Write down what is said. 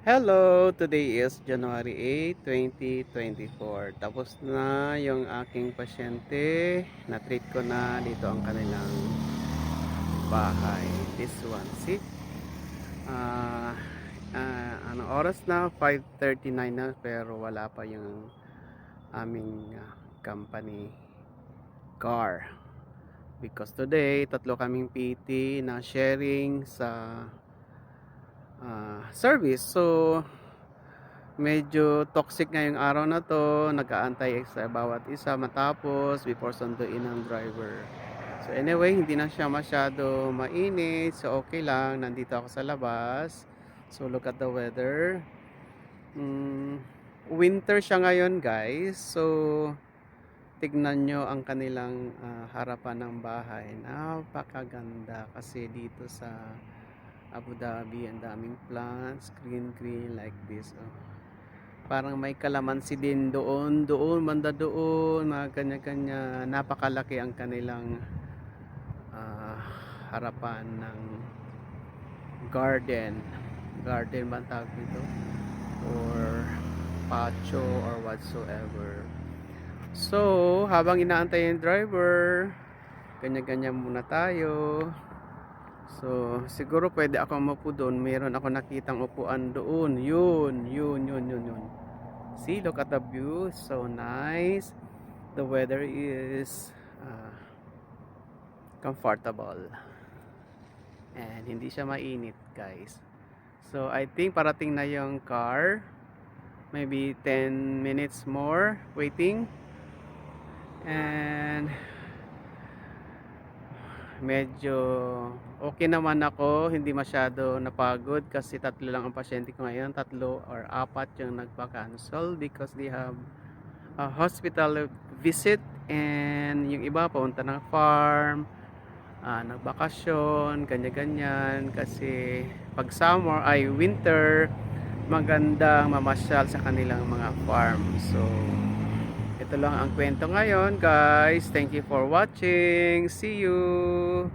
Hello! Today is January 8, 2024. Tapos na yung aking pasyente. Na-treat ko na dito ang kanilang bahay. This one, see? Ah, ah, ano oras na? 5.39 na pero wala pa yung aming ah, company car. Because today, tatlo kaming PT na sharing sa ah, service. So, medyo toxic ngayong araw na to. Nag-aantay sa bawat isa matapos before sunduin ng driver. So, anyway, hindi na siya masyado mainit. So, okay lang. Nandito ako sa labas. So, look at the weather. Mm, winter siya ngayon, guys. So, tignan nyo ang kanilang ah, harapan ng bahay. Napakaganda kasi dito sa Abu Dhabi, ang daming plants, green green like this. Oh. Parang may kalamansi din doon, doon, banda doon, mga kanya-kanya. Napakalaki ang kanilang ah, harapan ng garden. Garden ba tawag dito? Or patio or whatsoever. So, habang inaantay yung driver, kanya-kanya muna tayo. So, siguro pwede ako mapu doon. Meron ako nakitang upuan doon. Yun, yun, yun, yun, yun. See, look at the view. So nice. The weather is uh, comfortable. And hindi siya mainit, guys. So, I think parating na yung car. Maybe 10 minutes more waiting. And medyo okay naman ako, hindi masyado napagod kasi tatlo lang ang pasyente ko ngayon, tatlo or apat yung nagpa-cancel because they have a hospital visit and yung iba papunta ng farm, ah, nagbakasyon, kanya-ganyan kasi pag summer ay winter, magandang mamasyal sa kanilang mga farm. So, ito lang ang kwento ngayon, guys. Thank you for watching. See you!